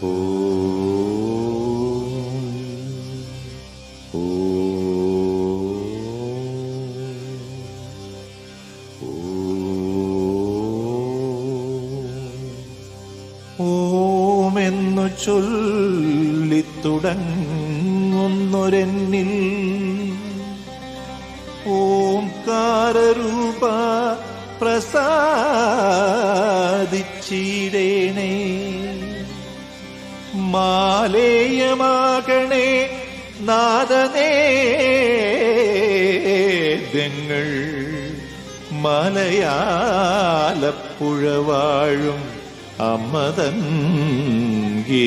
ഓമെന്നു ചൊല്ലിത്തുടങ്ങുന്നൊരെന്നിൽ ഓംകാരൂപ പ്രസാദിച്ചിടേണേ. മാലേയമാകണേ നാദനേദ്യങ്ങൾ മലയാലപ്പുഴ മലയാലപ്പുഴവാഴും അമ്മതൻ ഗീതങ്ങൾ.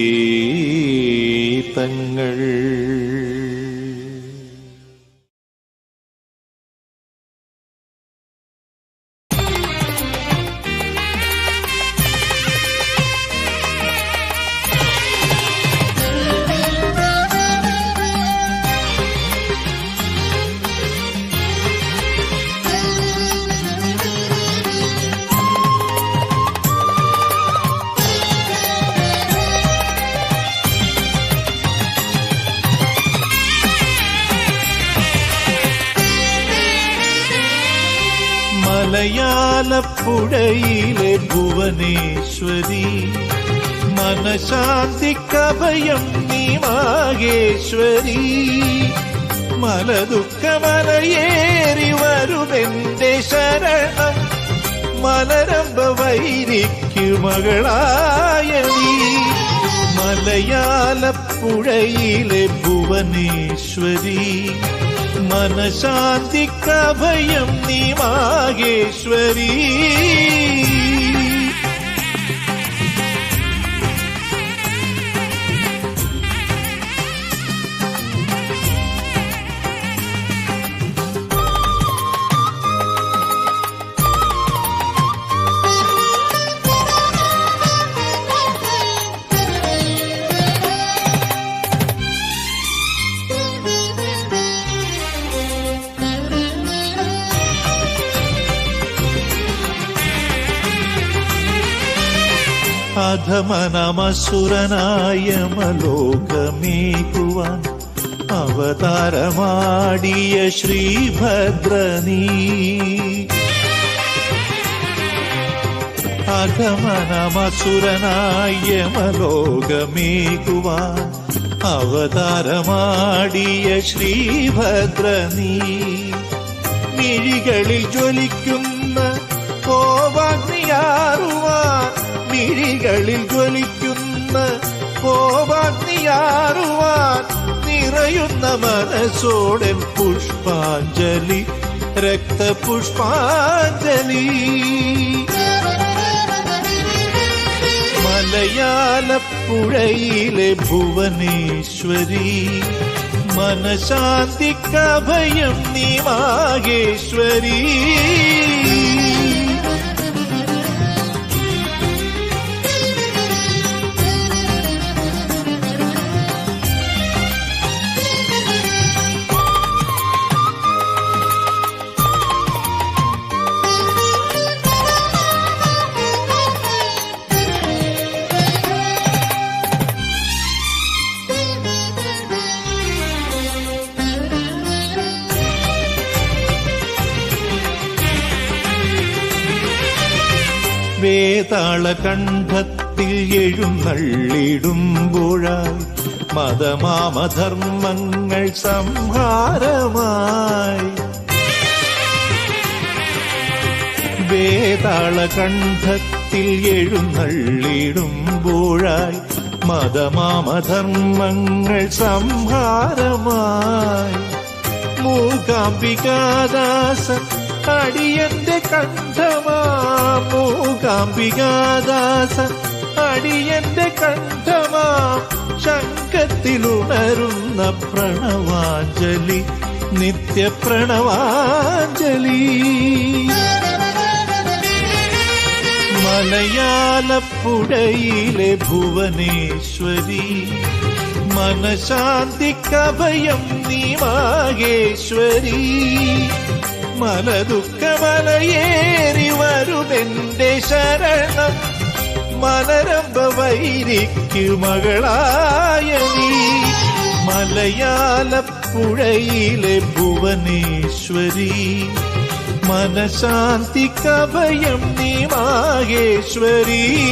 മലയാളപ്പുഴയിലെ ഭുവനേശ്വരി. മനശാന്തിക്കഭയം നീ മാഗേശ്വരി മലദുഃഖമലയേറി വരുമെന്റെ ശരണം. മലരമ്പ വൈരിക്കു മകളായ നീ. മലയാളപ്പുഴയിലെ ഭുവനേശ്വരി. മനശാന്തിക്കഭയം നീ അധമനമസുരനായ മലോകമേകുവാൻ അവതാരമാടിയ ശ്രീഭദ്രനീ. അധമനമസുരനായ മലോകമേകുവാൻ അവതാരമാടിയ ശ്രീഭദ്രനീ. മിഴികളിൽ ജ്വലിക്കുന്ന കോപാഗ്നിയാറുവാൻ മിഴികളിൽ ജ്വലിക്കുന്ന കോപാഗ്നിയാറുവാൻ നിറയുന്ന മനസ്സോടെ പുഷ്പാഞ്ജലി രക്തപുഷ്പാഞ്ജലി. മലയാളപ്പുഴയിലെ ഭുവനേശ്വരി മനശാന്തിക്കഭയം നീ മാകേശ്വരി വേതാള കണ്ഠത്തിൽ എഴുന്നള്ളിടുമ്പോഴായി മതമാമധർമ്മങ്ങൾ സംഹാരമായി. വേതാള കണ്ഠത്തിൽ എഴുന്നള്ളിടുമ്പോഴായി മതമാമധർമ്മങ്ങൾ സംഹാരമായി. മൂകാംബികാദാസ അടിയന്റെ കണ്ഠമാ മൂകാംബികാദാസൻ അടിയന്റെ കണ്ഠമാ ശങ്കത്തിലുണരുന്ന പ്രണവാഞ്ജലി നിത്യപ്രണവാഞ്ജലി. മലയാളപ്പുഴയിലെ ഭുവനേശ്വരി മനശാന്തിക്കഭയം നീ മാകേശ്വരി മലദുഃഖമലയേറി വരുമെന്റെ ശരണം. മലരമ്പ വൈരിക്കു മകളായ നീ. മലയാളപ്പുഴയിലെ ഭുവനേശ്വരി. മനശാന്തി കഭയം നീ മാഹേശ്വരീ.